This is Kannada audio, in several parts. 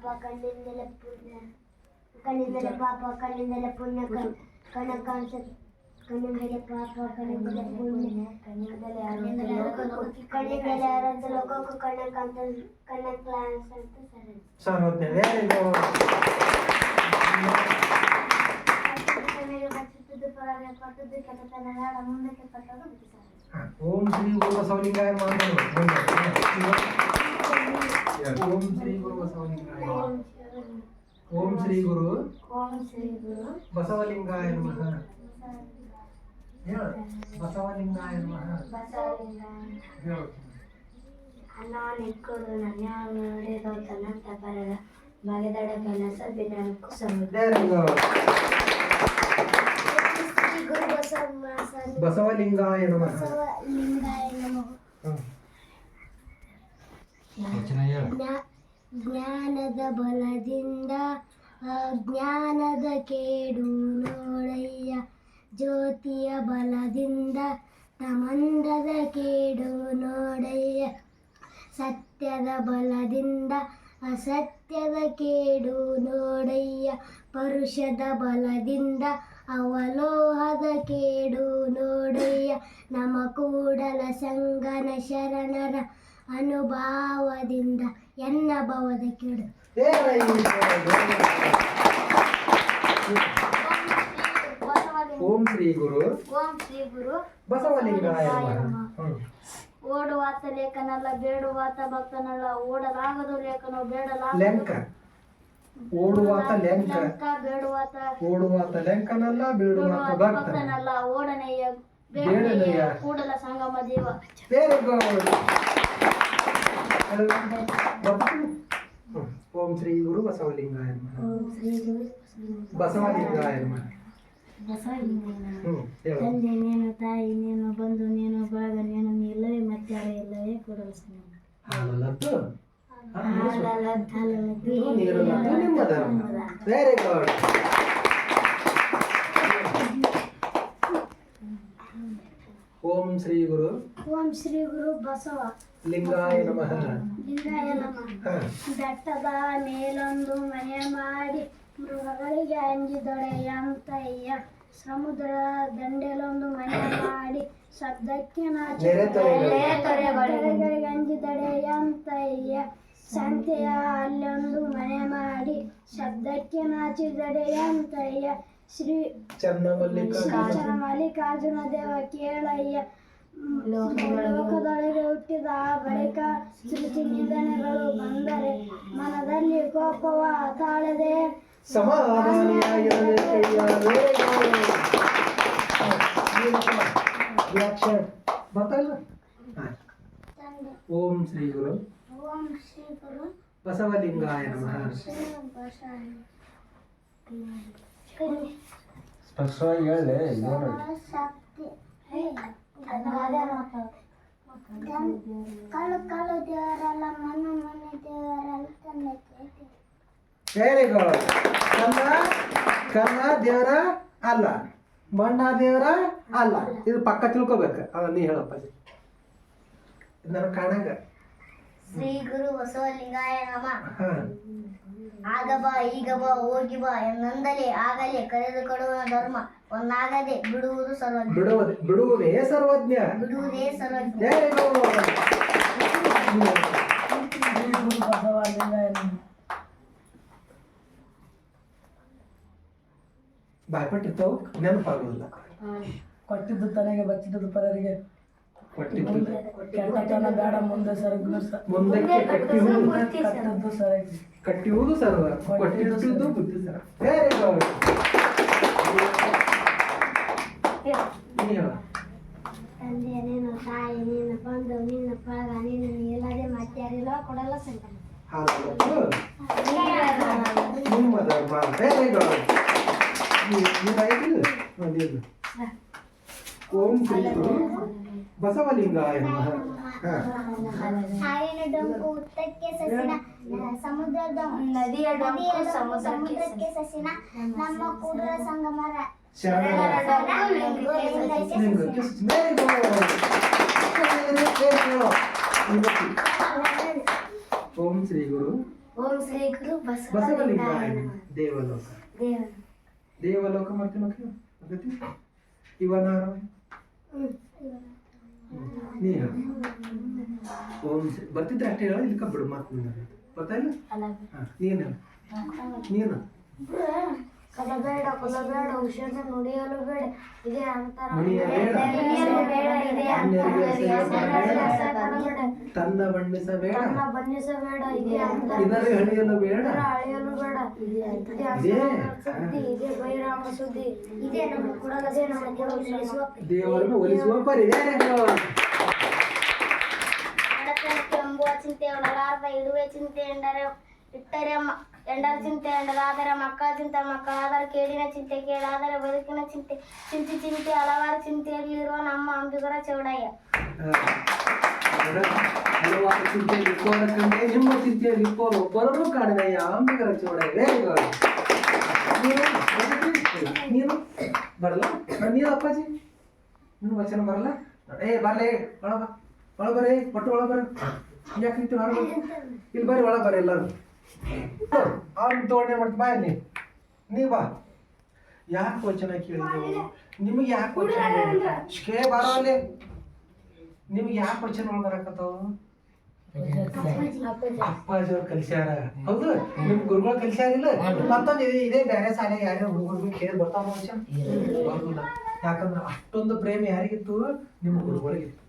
ಪಾಪ ಕಣ್ಣಿಂದಲೇ ಪುಣ್ಯ ಕಣ್ಣಿಂದಲೇ ಪಾಪ ಕಣ್ಣಿಂದಲೇ ಪುಣ್ಯ ಕಣ್- ಕಣ ಕಾಣಿಸ ಕಣ್ಣಿಂದಲೇ ಪಾಪ ಕಣ್ಣಿಂದಲೇ ಪುಣ್ಯ ಕಣ್ಣಿಂದಲೇ ಆರೋಗ್ಯ ಲೋಕಕ್ಕೂ ಕಣ್ಣಿಂದಲೇ ಆರೋಗ್ಯ ಲೋಕಕ್ಕೂ ಕಣ್ಣ ಕಾಂತ ಕಣ್ಣ ಕ್ಲಾಸ್ ಅಂತ ಸರಿ ಸರ್ವಜ್ಞ ವೆರಿ ಗುಡ್ ಮೇಲೆ ಬಚ್ಚಿದ್ದು ಪರಾಗ ಪಟ್ಟದ್ದು ಕೆಟ್ಟತನ ನಾಡ ಮುಂದಕ್ಕೆ ಪಟ್ಟದು ಬಿಡಿಸಾರೆ ಓಂ ಶ್ರೀ ಗುರು ಬಸವಲಿಂಗಾಯ ನಮಃ ಮುಂದೆ. ಓಂ ಶ್ರೀ ಗುರು ಬಸವಲಿಂಗಾಯ ಓಂ ಶ್ರೀ ಗುರು ಓಂ ಶ್ರೀ ಗುರು ಬಸವಲಿಂಗಾಯ ನಮಃ ಹೇಳು ಬಸವಲಿಂಗಾಯ ನಮಃ ಬಸವಲಿಂಗಾಯ ಹೇಳು ಅನ್ನ ನಿಕ್ಕೋದು ನನ್ನ ನಡೆದೋ ತನ್ನಂತ ಬರದ ಮಗದಡ ಕನಸ ಬಿನಕು ಸಮುದ್ರ ವೆರಿ ಗುಡ್ ಶ್ರೀ ಗುರು ಬಸವ ಸನ್- ಬಸವಲಿಂಗಾಯ ನಮಃ ಬಸವಲಿಂಗಾಯ ನಮಃ ಹ್ಮ್. ಜ್ಞಾ- ಜ್ಞಾನದ ಬಲದಿಂದ ಅಜ್ಞಾನದ ಕೇಡು ನೋಡಯ್ಯ. ಜ್ಯೋತಿಯ ಬಲದಿಂದ ತಮಂದದ ಕೇಡು ನೋಡಯ್ಯ. ಸತ್ಯದ ಬಲದಿಂದ, ಅಸತ್ಯದ ಕೇಡು ನೋಡಯ್ಯ. ಪರುಷದ ಬಲದಿಂದ, ಅವಲೋಹದ ಕೇಡು ನೋಡಯ್ಯ. ನಮ ಕೂಡಲ ಸಂಗನ ಶರಣರ ಅನುಭಾವದಿಂದ ಎನ್ನ ಭಾವದ good. ಓಂ ಶ್ರೀ ಗುರು. ಓಂ ಶ್ರೀ ಗುರು. ಬಸವಲಿಂಗಾಯ. ಓಡುವಾತ ಲೇಖನಲ್ಲ ಬೇಡುವಾತ ಭಕ್ತನಲ್ಲ ಓಡಲಾಗದು ಲೇಖನ ಬೇಡಲ ಲೆಂಕ. ಓಡುವಾತ ಲೆಂಕ. ಬೇಡುವಾತ. ಓಡುವಾತ ಲೆಂಕನಲ್ಲ ಬೀಡುವಾತ ಬೇಡುವಾತ ಭಕ್ತನ ಭಕ್ತನಲ್ಲ ಓಡನೆಯ ಬೇಡನೆಯ ಕೂಡಲ ಸಂಗಮ ದೇವ. ವೆರಿ ಗುಡ್ ಓಂ ಶ್ರೀ ಗುರು ಬಸವಲಿಂಗಾಯ ನಮಃ ಓಂ ಶ್ರೀ ಗುರು ಬಸವಲಿಂಗಾಯ ನಮಃ ಬಸವಲಿಂಗನ ಹ್ಮ್ ಹೇಳು ತಂದೆ ನೀನು ತಾಯಿ ನೀನು ಬಂಧು ನೀನು ಬಳಗ ನೀನು ನೀ ಇಲ್ಲವೇ ಮತ್ತಾರ ಇಲ್ಲವೇ ಕೂಡಲ ಸಂಗಮ ಹಾಲಲ್ಲದ್ದು ಹಾಲಲದ್ದು, ಹಾಲಲದ್ದು, ನೀರಲ್ಲದ್ದು ನಿಮ್ಮ ಧರ್ಮ ವೆರಿ ಗುಡ್ ಓಂ ಶ್ರೀ ಗುರು ಓಂ ಶ್ರೀ ಗುರು ಬಸವ ಲಿಂಗಾಯ ನಮಃ. ಲಿಂಗಾಯ ನಮಃ. ಹ. ಬೆಟ್ಟದ ಮೇಲೊಂದು ಮನೆ ಮಾಡಿ ಮೃಗಗಳಿಗೆ ಅಂಜಿದೊಡೆಯಂತಯ್ಯ ಸಮುದ್ರ ದಂಡೆಲೊಂದು ಮನೆ ಮಾಡಿ ಶಬ್ದಕ್ಕೆ ನಾಚಿ ನೆರೆ ತೊರೆಗಳಿಗೆ. ತೊರೆಗಳಿಗೆ ಅಂಜಿದಡೆಯಂತಯ್ಯ ಸಂತೆಯ ಅಲ್ಲೊಂದು ಮನೆ ಮಾಡಿ ಶಬ್ದಕ್ಕೆ ನಾಚಿದಡೆಯಂತಯ್ಯ ಶ್ರೀ ಚನ್ನಮಲ್ಲಿಕಾರ್ಜುನ ಮಲ್ಲಿಕಾರ್ಜುನ ದೇವ ಕೇಳಯ್ಯ. ಲೋಕದೊಳಗೆ ಹುಟ್ಟಿದ ಬಳಿಕ ಶ್ರುತಿ ನಿಧನಗಳು ಬಂದರೆ ಮನದಲ್ಲಿ ಕೋಪವ ತಾಳದೆ ಸಮಾಧಾನಿಯಾಗಿರಬೇಕಯ್ಯ ವೆರಿ ಗುಡ್ ರಿಯಾಕ್ಷನ್ ಗೊತ್ತಲ್ಲ ಹ. ಓಂ ಶ್ರೀ ಗುರು ಓಂ ಶ್ರೀ ಗುರು ಬಸವಲಿಂಗಾಯ ನಮಃ ಸ್ಪಷ್ಟವಾಗಿ ಹೇಳಿ ಕಳ್ಳು ಕಳ್ಳು ದೇವರಲ್ಲ ಮಣ್ಣು ಮಣ್ಣು ದೇವರಲ್ಲ ತಂದೆ ತಾಯಿ. ವೆರಿ ಗುಡ್ ಕನ್ನ ಕನ್ನ ದೇವರ ಅಲ್ಲ. ಬಣ್ಣ ದೇವರ ಅಲ್ಲ. ಇದು ಪಕ್ಕ ತಿಳ್ಕೊಬೇಕು. ಅದ ನೀ ಹೇಳಪ್ಪ ಇದನ್ನ ಕಾಣಂಗ. ಶ್ರೀ ಗುರು ಬಸವಲಿಂಗಾಯ ನಮ. ಆಗ ಬಾ ಈಗ ಬಾ ಹೋಗಿ ಬಾ ಎನ್ನಂದಲೇ ಆಗಲೇ ಕರೆದು ಕೊಡುವ ಧರ್ಮ. ಒಂದಾಗದೆ ಬಿಡುವುದು ಸರ್ವಜ್ಞ. ಬಿಡುವುದೇ ಬಿಡುವುದೇ ಸರ್ವಜ್ಞ. ಬಿಡುವುದೇ ಸರ್ವಜ್ಞ. Very good ಬಾಯ್ಪಟ್ಟಿರ್ತಾವ ನೆನಪಾಗೋದಿಲ್ಲ. ಕೊಟ್ಟಿದ್ದು ತನಗೆ ಬಚ್ಚಿದ್ದು ಪರರಿಗೆ. ಕೊಟ್ಟಿದ್ದು. ಕೆಟ್ಟತನ ಬೇಡ ಮುಂದೆ ಸರಗ್ನು ಮುಂದಕ್ಕೆ ಸರಗಿ ಕಟ್ಟಿಯುವುದು ಸರ್ವ ಕೊಟ್ಟಿದ್ದು ಬುದ್ಧಿ ಸರ್ ವೆರಿ ಗುಡ್ ತಂದೆ ನೀನು ತಾಯಿ ನೀನು ಬಂದು ನಿನ್ನ ಪಳಗ ನೀನು ಇಲ್ಲದೆ ಮತ್ತಾರಿಲ್ಲ ಕೊಡಲ್ಲ ಸಂತಾನ ನಿಮ್ಮ ಧರ್ಮ ವೆರಿ ಗುಡ್ ಓಂ ಶ್ರೀ ಬಸವಲಿಂಗಾಯ ನಮಃ ಹ. ಹಾವಿನ ಡೊಂಕು ಉತ್ತಕ್ಕೆ ಸಸಿನ ಸಮುದ್ರದ ನದಿಯ ಡೊಂಕು ಸಮುದ್ರಕ್ಕೆ ಸಸಿನ ನಮ್ಮ ಕೂಡಲ ಸಂಗಮರ ಶರಣರ. Very good. ಓಂ ಶ್ರೀ ಗುರು ಓಂ ಶ್ರೀ ಗುರು ದೇವಲೋಕ. ದೇವ ದೇವಲೋಕ ಮಾಡ್ತೀನಿ ಗೊತ್ತಿ ಇವನಾರ ನೀ ಹೇಳು. ಓಂ ಶ್ರೀ ಬರ್ತಿದ್ರೆ ಅಷ್ಟೇ ಹೇಳೋ ಇಲ್ಲಿ ಮಾತು ಬರ್ತಾ ಇಲ್ಲ? ನೀನು ನೀನು? ಕಲಬೇಡ ಕೊಲಬೇಡ ಹುಷಾರ ನುಡಿಯಲು ಬೇಡ. ಇದೆ ಅಂತರ. ನುಡಿಯಬೇಡ. ನುಡಿಯಲು ಬೇಡ ಇದೆ ಅನ್ಯರಿಗೆ ಅಂತರ. ಅಸಹ್ಯ ತನ್ನ ಬಣ್ಣಿಸಬೇಡ ತನ್ನ ಬಣ್ಣಿಸಬೇಡ ಇದೇ ಅಂತರ. ಇದರ ಹಣಿಯಲು ಬೇಡ. ಇದೇ ಇದೇ ಸುದ್ದಿ ಇದೇ ಬೈರಾಮ ಸುದ್ದಿ. ಇದೆ ನಮ್ಮ ಕೊಡಲದೇ ನಮ್ಮ ಕೊಡಲಿಸುವ ದೇವರನ್ನು ಒಲಿಸುವ ಪರಿ. ಚಿಂತೆ ಒಳಗಾರ್ದ ಇಡುವೆ ಚಿಂತೆ ಎಂದರೆ ಇಟ್ಟರೆ ಮ- ಎಂಡರ ಚಿಂತೆ ಎಂಡರಾದರೆ ಮಕ್ಕಳ ಚಿಂತೆ ಮಕ್ಕಳಾದರೆ ಕೇಡಿನ ಚಿಂತೆ ಕೇಳಾದರೆ ಬದುಕಿನ ಚಿಂತೆ ಚಿಂತೆ ಚಿಂತೆ ಹಲವಾರು ಚಿಂತೆಯಲ್ಲಿರುವ ನಮ್ಮ ಅಂಬಿಗರ ಚೌಡಯ್ಯ ಹಲವಾರು ಚಿಂತೆಯಲ್ಲಿ ಇಪ್ಪೋರ ಕಂಡೆ ನಿಮ್ಮ ಚಿಂತೆಯಲ್ಲಿ ಇಪ್ಪೋರು ಒಬ್ಬರನ್ನು ಕಾಡಿದಯ್ಯ ಅಂಬಿಗರ ಚೋಡೆ ವೆರಿ ಗುಡ್ ನೀನು ನೀನು ಬರಲ್ಲ ನೀನು ಅಪ್ಪಾಜಿ ನೀನು ವಚನ ಬರಲ್ಲ ಏ ಬರ್ಲೇ ಒಳ ಬಾ ಒಳ ಬರ್ರಿ ಒಟ್ಟು ಒಳ ಬರ್ರಿ ಯಾಕೆ ನಿಂತು ಹೊರಗೆ ಇಲ್ಲಿ ಬರ್ರಿ ಒಳ ಬರ್ರಿ ಎಲ್ಲರೂ ಅವ್ನು ತಗೊಂಡೆ ಮಾಡ್ತಿ ಬಾ ಇಲ್ಲಿ. ನೀ ಬಾ. ಯಾಕೆ ವಚನ ಕೇಳಿದ್ರು ನಿಮಗೆ ಯಾಕೆ ವಚನ ಶೇ ಬಾರೋ ಅಲ್ಲಿ. ನಿಮ್ಗೆ ಯಾಕೆ ವಚನಗಳು ಬರಕತ್ತಾವ ಅಪ್ಪಾಜಿ ಅವ್ರು ಕಲ್ಸ್ಯಾರ. ಹೌದು ನಿಮ್ ಗುರುಗಳು ಕಲ್ಸ್ಯಾರಿಲ್ಲ? ಮತ್ತೊಂದು ಇದೆ ಇದೇ ಬೇರೆ ಶಾಲೆ ಯಾರ್ಯಾರ ಹುಡುಗರು ಕೇಳಿ ಬರ್ತಾವ ಯಾಕಂದ್ರೆ ಅಷ್ಟೊಂದು ಪ್ರೇಮ ಯಾರಿಗಿತ್ತು? ನಿಮ್ಮ ಗುರುಗಳಿಗಿತ್ತು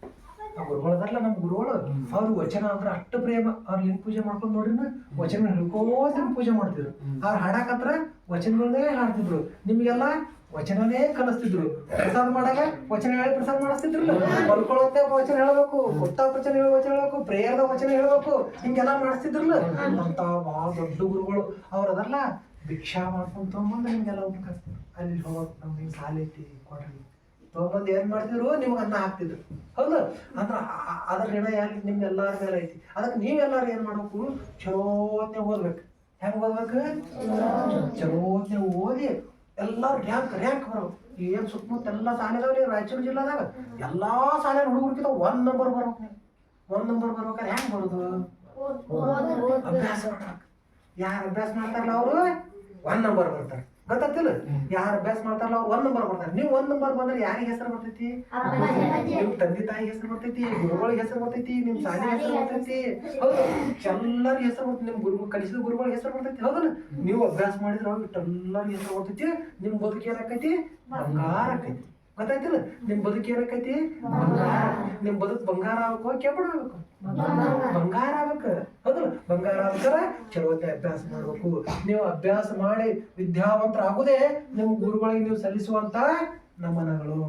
ಆ ಗುರುಗಳು ಅದಲ್ಲ ನಮ್ಮ ಗುರುಗಳು ಅವ್ರ ವಚನ ಅಂದ್ರೆ ಅಷ್ಟು ಪ್ರೇಮ ಅವ್ರ ಲಿಂಗ ಪೂಜೆ ಮಾಡ್ಕೊಂಡು ನೋಡ್ರಿ ವಚನ ಹಿಡ್ಕೋತ ಪೂಜೆ ಮಾಡ್ತಿದ್ರು. ಅವ್ರು ಹಾಡಾಕತ್ರ ವಚನಗಳನ್ನೇ ಹಾಡ್ತಿದ್ರು. ನಿಮ್ಗೆಲ್ಲ ವಚನನೇ ಕಲಿಸ್ತಿದ್ರು. ಪ್ರಸಾದ ಮಾಡಾಗ ವಚನ ಹೇಳಿ ಪ್ರಸಾದ ಮಾಡಿಸ್ತಿದ್ರು ಮಲ್ಕೊಳ್ಳೋತ್ತೆ ವಚನ ಹೇಳ್ಬೇಕು ಕೊಟ್ಟ ವಚನ ಹೇಳೋ ವಚನ ಹೇಳ್ಬೇಕು ಪ್ರೇಯರ್ದ ವಚನ ಹೇಳ್ಬೇಕು ಹಿಂಗೆಲ್ಲ ಮಾಡಿಸ್ತಿದ್ರಲ್ಲ? ಅಂತ ಭಾಳ ದೊಡ್ಡ ಗುರುಗಳು. ಅವ್ರು ಅದಲ್ಲ ಭಿಕ್ಷಾ ಮಾಡ್ಕೊಂಡು ತೊಗೊಂಬಂದು ಹಿಂಗೆಲ್ಲ ಊಟ ಹಾಕ್ತಿದ್ರು ಅಲ್ಲಿ ಹೋಗೋಕೆ ನಮ್ಗೆ ಸಾಲ ಐತಿ ಕೊಡ್ರಿ. ತೊಗೊಂಬಂದು ಏನ್ ಮಾಡ್ತಿದ್ರು ನಿಮ್ಗೆ ಅನ್ನ ಹಾಕ್ತಿದ್ರು. ಹೌದು? ಅಂದ್ರ ಅದ್ರ ಋಣ ಯಾಕೆ ನಿಮ್ಗೆಲ್ಲಾರ ಮೇಲೆ ಐತಿ? ಅದಕ್ಕೆ ನೀವೆಲ್ಲಾರು ಏನ್ ಮಾಡ್ಬೇಕು? ಚಲೋತ್ನೆ ಓದ್ಬೇಕು. ಹೆಂಗ್ ಓದ್ಬೇಕು? ಚಲೋತ್ನೆ ಓದಿ ಎಲ್ಲಾರು ರ್ಯಾಂಕ್ ರ್ಯಾಂಕ್ ಬರೋ. ಏನ್ ಸುತ್ತಮುತ್ತ ಎಲ್ಲ ಶಾಲೆದಾವ್ರಿ ರಾಯಚೂರು ಜಿಲ್ಲಾದಾಗ? ಎಲ್ಲಾ ಶಾಲೆ ಹುಡುಗರ್ಕಿಂತ ಒಂದ್ ನಂಬರ್ ಬರ್ಬೇಕು ನೀವು. ಒಂದ್ ನಂಬರ್ ಬರ್ಬೇಕಾದ್ರೆ ಹೆಂಗ್ ಬರೋದು? ಅಭ್ಯಾಸ ಮಾಡ್ಬೇಕು ಯಾರು ಅಭ್ಯಾಸ ಮಾಡ್ತಾರಲ್ಲ ಅವರು? ಒಂದ್ ನಂಬರ್ ಬರ್ತಾರೆ. ಗೊತ್ತಾಗ್ತಿಲ್ಲ? ಯಾರು ಅಭ್ಯಾಸ ಮಾಡ್ತಾರಲ್ಲ ಅವ್ರು ಒಂದ್ ನಂಬರ್ ಬರ್ತಾರೆ ನೀವು ಒಂದ್ ನಂಬರ್ ಬಂದ್ರೆ ಯಾರಿಗೆ ಹೆಸರು ಬರ್ತೈತಿ? ನಿಮ್ ತಂದೆ ತಾಯಿ ಹೆಸರು ಬರ್ತೈತಿ ಗುರುಗಳಿಗೆ ಹೆಸರು ಬರ್ತೈತಿ ನಿಮ್ ಶಾಲೆ ಹೆಸರು ಬರ್ತೈತಿ. ಹೌದು ಎಲ್ಲರಿಗೂ ಹೆಸರು ಬರ್ತೈತಿ. ನಿಮ್ ಗುರು ಕಲಿಸಿದ ಗುರುಗಳಿಗೆ ಹೆಸರು ಬರ್ತೈತಿ. ಹೌದಲ್ಲ? ನೀವು ಅಭ್ಯಾಸ ಮಾಡಿದ್ರೆ ಅವ್ರು ಎಲ್ಲರಿಗೂ ಹೆಸರು ಬರ್ತೈತಿ ನಿಮ್ ಬದುಕು ಏನಾಕೈತಿ ಬಂಗಾರ ಆಕೈತಿ ಗೊತ್ತಾಯ್ತಿಲ್ಲ ನಿಮ್ ಬದುಕು ಏನಕ್ಕೈತಿ? ಬಂಗಾರ. ನಿಮ್ ಬದುಕು ಬಂಗಾರ ಆಗ್ಬೇಕು ಕೆಬ್ಬಣ ಆಗ್ಬೇಕು. ಬಂಗಾರ. ಆಗ್ಬೇಕು. ಹೌದಲ್ಲ? ಬಂಗಾರ ಆಗ್ಬೇಕಾರ ಚಲೋತೆ ಅಭ್ಯಾಸ ಮಾಡ್ಬೇಕು. ನೀವು ಅಭ್ಯಾಸ ಮಾಡಿ ವಿದ್ಯಾವಂತರ ಆಗುದೇ ನಿಮ್ ಗುರುಗಳಿಗೆ ನೀವು ಸಲ್ಲಿಸುವಂತ ನಮನಗಳು.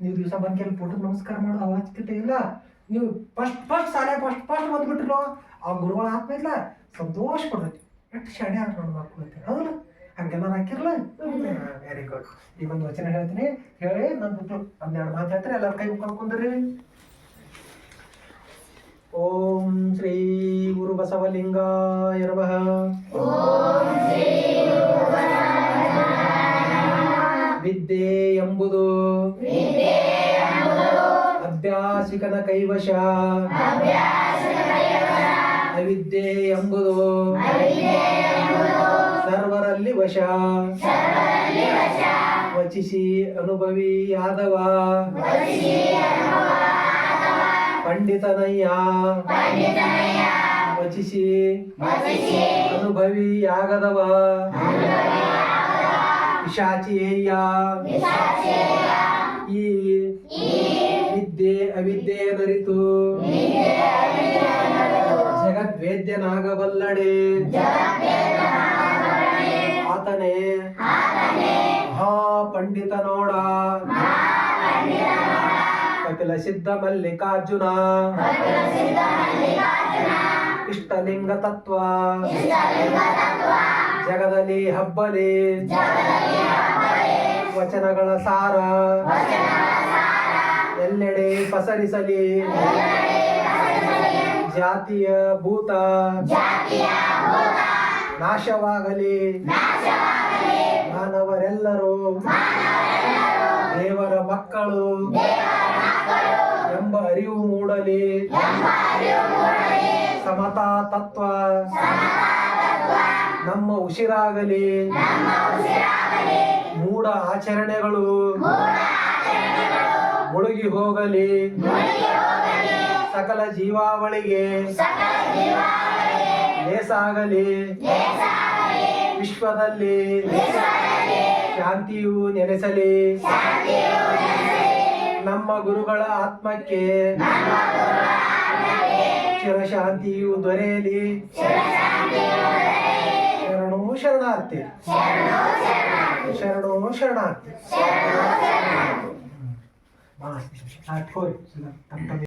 ನೀವು ದಿವಸ ಬಂದ್ಕೆ ಕೇಳಿ ಫೋಟೋ ನಮಸ್ಕಾರ ಮಾಡೋದು ಅವಶ್ಯಕತೆ ಇಲ್ಲ. ನೀವು ಫಸ್ಟ್ ಫಸ್ಟ್ ಶಾಲೆ ಫಸ್ಟ್ ಫಸ್ಟ್ ಬಂದ್ಬಿಟ್ರು ಆ ಗುರುಗಳ ಆತ್ಮ ಸಂತೋಷ ಪಡ್ತೈತಿ ಎಷ್ಟು ಶಾಣೆ ಆಗ್ತಾ ಅಂತ ಹೌದಲ್ಲ? ಹಂಗೆಲ್ಲ ಹಾಕಿರ್ಲ? ವೆರಿ ಗುಡ್ ಈಗ ಒಂದು ವಚನ ಹೇಳ್ತೀನಿ. ಹೇಳಿ ನನ್ನ ಮಕ್ಕಳು ಒಂದೆರಡು ಮಾತು ಹೇಳ್ತಾರೆ ಎಲ್ಲರ ಕೈ ಮುಖ ಕುಂದ್ರಿ ಓಂ ಶ್ರೀ ಗುರು ಬಸವಲಿಂಗ ನಮಃ. ವಿದ್ಯೆ ಎಂಬುದು ಅಭ್ಯಾಸಿಕನ ಕೈವಶ. ಅವಿದ್ಯೆ ಎಂಬುದು ಸರ್ವರಲ್ಲಿ ವಶ. ವಚಿಸಿ ಅನುಭವಿ ಯಾದವ ಪಂಡಿತನಯ್ಯ. ವಚಿಸಿ ಅನುಭವಿ ಯಾಗದವ ಪಿಶಾಚಿಯಯ್ಯ ಈ ವಿದ್ಯೆ ಅವಿದ್ಯೆ ನರಿತು ಜಗದ್ವೇದ್ಯನಾಗಬಲ್ಲಡೆ. ಆತನೇ. ಮಹಾ ಪಂಡಿತ ನೋಡ. ಕಪಿಲ ಸಿದ್ಧ ಮಲ್ಲಿಕಾರ್ಜುನ. ಇಷ್ಟಲಿಂಗ ತತ್ವ. ಜಗದಲ್ಲಿ ಹಬ್ಬಲಿ. ವಚನಗಳ ಸಾರ. ಎಲ್ಲೆಡೆ ಪಸರಿಸಲಿ. ಜಾತಿಯ ಭೂತ. ನಾಶವಾಗಲಿ. ಮಾನವರೆಲ್ಲರೂ. ದೇವರ ಮಕ್ಕಳು. ಎಂಬ ಅರಿವು ಮೂಡಲಿ. ಸಮತಾ ತತ್ವ. ನಮ್ಮ ಉಸಿರಾಗಲಿ. ಮೂಢ ಆಚರಣೆಗಳು. ಮುಳುಗಿ ಹೋಗಲಿ. ಸಕಲ ಜೀವಾವಳಿಗೆ. ಲೇಸಾಗಲಿ ವಿಶ್ವದಲ್ಲಿ ಶಾಂತಿಯು ನೆಲೆಸಲಿ ನಮ್ಮ ಗುರುಗಳ ಆತ್ಮಕ್ಕೆ ಚಿರಶಾಂತಿಯು ದೊರೆಯಲಿ ಶರಣು ಶರಣಾರ್ಥಿ ಶರಣು ಶರಣಾರ್ಥಿ